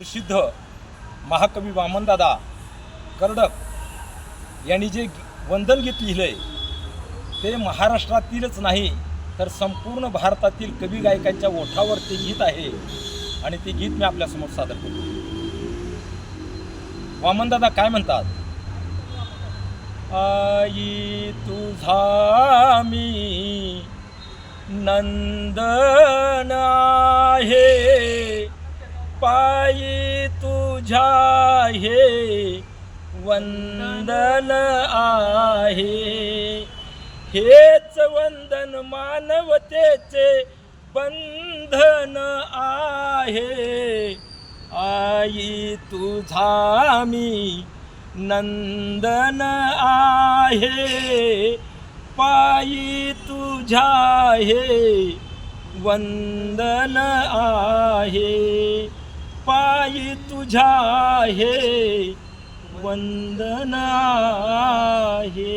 प्रसिद्ध महाकवी वामनदादा कर्डक यांनी जे गी- वंदनगीत लिहिलंय ते महाराष्ट्रातीलच नाही तर संपूर्ण भारतातील कवी गायकांच्या ओठावर ते गीत आहे आणि ते गीत मी आपल्यासमोर सादर करतो. वामनदादा काय म्हणतात? आई तुझा मी नंदन आहे. पायी तुझ्या हे वंदन आहे. हेच वंदन मानवतेचे बंधन आहे. आई तुझा मी नंदन आहे. पायी तुझ्या हे वंदन आहे. पायी तुझ्या हे वंदना आहे.